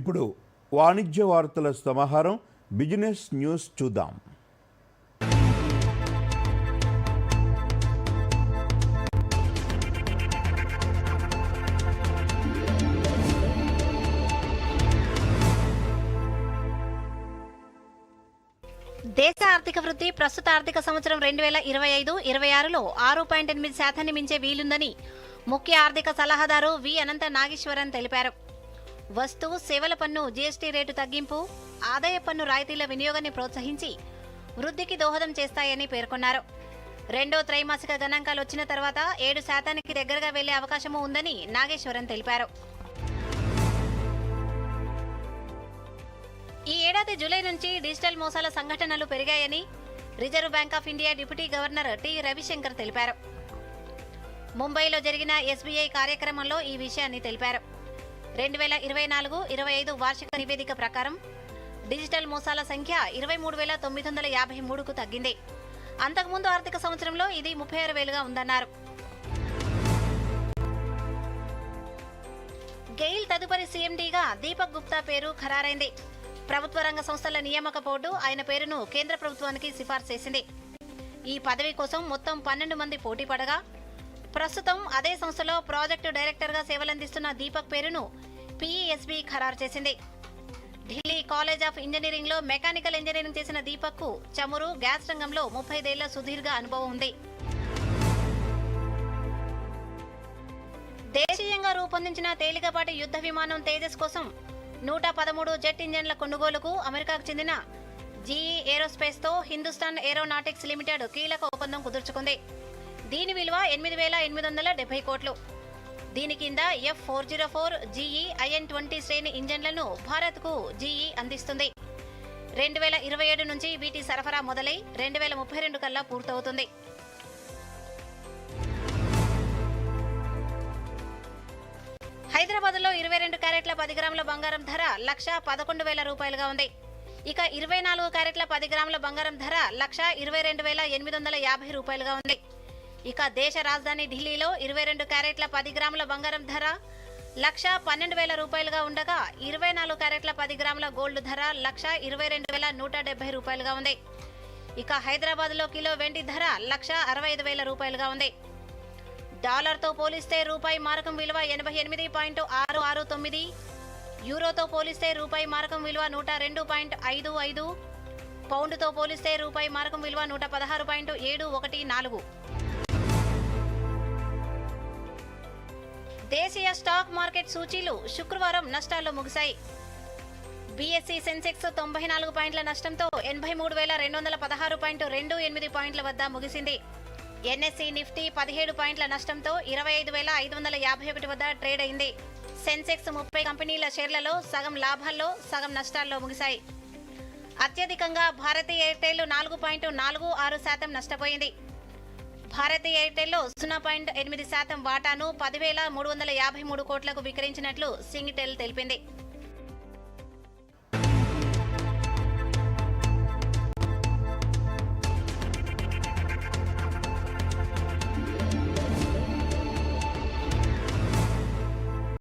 ఇప్పుడు వాణిజ్య వార్తల సమాహారం బిజినెస్ న్యూస్ చూద్దాం. దేశ ఆర్థిక వృద్ధి ప్రస్తుత ఆర్థిక సంవత్సరం రెండు వేల ఇరవై ఐదు ఇరవై ఆరులో ఆరు పాయింట్ ఎనిమిది శాతాన్ని మించే వీలుందని ముఖ్య ఆర్థిక సలహాదారు వి అనంత నాగేశ్వరన్ తెలిపారు. వస్తు సేవల పన్ను జీఎస్టీ రేటు తగ్గింపు ఆదాయ పన్ను రాయితీల వినియోగాన్ని ప్రోత్సహించి వృద్ధికి దోహదం చేస్తాయని పేర్కొన్నారు. రెండో త్రైమాసిక గణాంకాలు వచ్చిన తర్వాత ఏడు శాతానికి దగ్గరగా వెళ్ళే అవకాశము ఉందని నాగేశ్వరన్ తెలిపారు. ఈ ఏడాది జూలై నుంచి డిజిటల్ మోసాల సంఘటనలు పెరిగాయని Reserve Bank of India deputy governor T Ravishankar తెలిపారు. ముంబైలో జరిగిన ఎస్బీఐ కార్యక్రమంలో ఈ విషయాన్ని తెలిపారు. రెండు వేల ఇరవై నాలుగు ఇరవై ఐదు వార్షిక నివేదిక ప్రకారం డిజిటల్ మోసాల సంఖ్య ఇరవై మూడు వేల తొమ్మిది వందల యాభై మూడుకు తగ్గింది. అంతకుముందు ఆర్థిక సంవత్సరంలో ఇది ముప్పై ఆరు వేలుగా ఉందన్నారు. గెయిల్ తదుపరి సీఎండీగా దీపక్ గుప్తా పేరు ఖరారైంది. ప్రభుత్వ రంగ సంస్థల నియామక బోర్డు ఆయన పేరును కేంద్ర ప్రభుత్వానికి సిఫార్సు చేసింది. ఈ పదవి కోసం మొత్తం పన్నెండు మంది పోటీ పడగా ప్రస్తుతం అదే సంస్థలో ప్రాజెక్టు డైరెక్టర్గా సేవలందిస్తున్న దీపక్ పేరును పీఈఎస్బీ ఖరారు చేసింది. ఢిల్లీ కాలేజ్ ఆఫ్ ఇంజనీరింగ్లో మెకానికల్ ఇంజనీరింగ్ చేసిన దీపక్కు చమురు గ్యాస్ రంగంలో ముప్పై ఐదేళ్ళ సుదీర్ఘ అనుభవం ఉంది. దేశీయంగా రూపొందించిన తేలికపాటి యుద్ధ విమానం తేజస్ కోసం నూట పదమూడు జెట్ ఇంజన్ల కొనుగోలుకు అమెరికాకు చెందిన జీఈ ఏరోస్పేస్తో హిందుస్థాన్ ఏరోనాటిక్స్ లిమిటెడ్ కీలక ఒప్పందం కుదుర్చుకుంది. దీని విలువ ఎనిమిది వేల ఎనిమిది వందల డెబ్బై కోట్లు. దీని కింద F four zero four GE IN twenty శ్రేణి ఇంజన్లను భారత్కు జీఈ అందిస్తుంది. రెండు వేల ఇరవై ఏడు నుంచి వీటి సరఫరా మొదలై రెండు వేల ముప్పై రెండు కల్లా పూర్తవుతుంది. హైదరాబాద్లో ఇరవై రెండు క్యారెట్ల పది గ్రాముల బంగారం ధర లక్ష పదకొండు వేల రూపాయలుగా ఉంది. ఇక ఇరవై నాలుగు క్యారెట్ల పది గ్రాముల బంగారం ధర లక్ష ఇరవై రెండు వేల ఎనిమిది వందల యాభై రూపాయలుగా ఉంది. ఇక దేశ రాజధాని ఢిల్లీలో ఇరవై రెండు క్యారెట్ల పది గ్రాముల బంగారం ధర లక్ష పన్నెండు వేల రూపాయలుగా ఉండగా ఇరవై నాలుగు క్యారెట్ల పది గ్రాముల గోల్డ్ ధర లక్ష ఇరవై రెండు వేల నూట డెబ్బై రూపాయలుగా ఉంది. ఇక హైదరాబాద్లో కిలో వెండి ధర లక్ష అరవై ఐదు వేల రూపాయలుగా ఉంది. డాలర్తో పోలిస్తే రూపాయి మారకం విలువ ఎనభై ఎనిమిది పాయింట్ ఆరు ఆరు తొమ్మిది యూరోతో పోలిస్తే రూపాయి మారకం విలువ నూట రెండు పాయింట్ ఐదు ఐదు పౌండ్తో పోలిస్తే రూపాయి మారకం విలువ నూట పదహారు పాయింట్ ఏడు ఒకటి నాలుగు. దేశీయ స్టాక్ మార్కెట్ సూచీలు శుక్రవారం నష్టాల్లో ముగిశాయి. బీఎస్సీ సెన్సెక్స్ తొంభై నాలుగు పాయింట్ల నష్టంతో ఎనభై మూడు వేల రెండు వందల పదహారు పాయింట్ రెండు ఎనిమిది పాయింట్ల వద్ద ముగిసింది. ఎన్ఎస్సీ నిఫ్టీ పదిహేడు పాయింట్ల నష్టంతో ఇరవై ఐదు వేల ఐదు వందల యాభై ఒకటి వద్ద ట్రేడ్ అయింది. సెన్సెక్స్ ముప్పై కంపెనీల షేర్లలో సగం లాభాల్లో సగం నష్టాల్లో ముగిశాయి. అత్యధికంగా భారతీ ఎయిర్టెల్ నాలుగు పాయింట్ నాలుగు ఆరు శాతం నష్టపోయింది. భారతీ ఎయిర్టెల్లో సున్నా పాయింట్ ఎనిమిది శాతం వాటాను పదివేల మూడు వందల యాభై మూడు కోట్లకు విక్రయించినట్లు సింగిటెల్ తెలిపింది.